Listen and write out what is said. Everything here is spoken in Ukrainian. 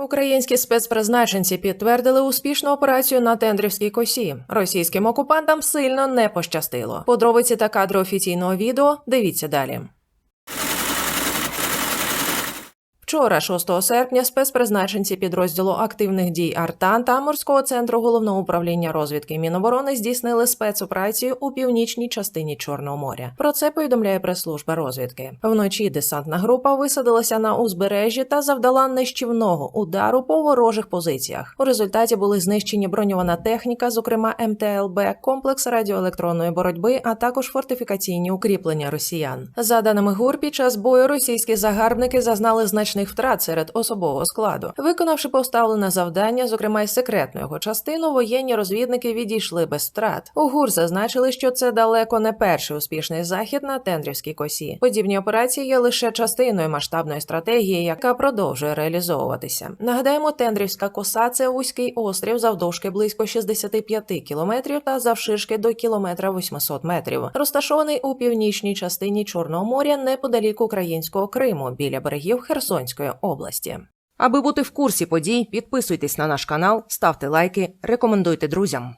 Українські спецпризначенці підтвердили успішну операцію на Тендрівській косі. Російським окупантам сильно не пощастило. Подробиці та кадри офіційного відео дивіться далі. Вчора, 6 серпня, спецпризначенці підрозділу активних дій Артан та морського центру головного управління розвідки Міноборони здійснили спецоперацію у північній частині Чорного моря. Про це повідомляє прес-служба розвідки. Вночі десантна група висадилася на узбережжі та завдала нищівного удару по ворожих позиціях. У результаті були знищені броньована техніка, зокрема МТЛБ, комплекс радіоелектронної боротьби, а також фортифікаційні укріплення росіян. За даними ГУР, під час бою російські загарбники зазнали значних втрат серед особового складу. Виконавши поставлене завдання, зокрема й секретну його частину, воєнні розвідники відійшли без втрат. У ГУР зазначили, що це далеко не перший успішний захід на Тендрівській косі. Подібні операції є лише частиною масштабної стратегії, яка продовжує реалізовуватися. Нагадаємо, Тендрівська коса це вузький острів завдовжки близько 65 кілометрів та завширшки до кілометра 800 метрів, розташований у північній частині Чорного моря неподалік українського Криму біля берегів Херсонської області. Аби бути в курсі подій, підписуйтесь на наш канал, ставте лайки, рекомендуйте друзям.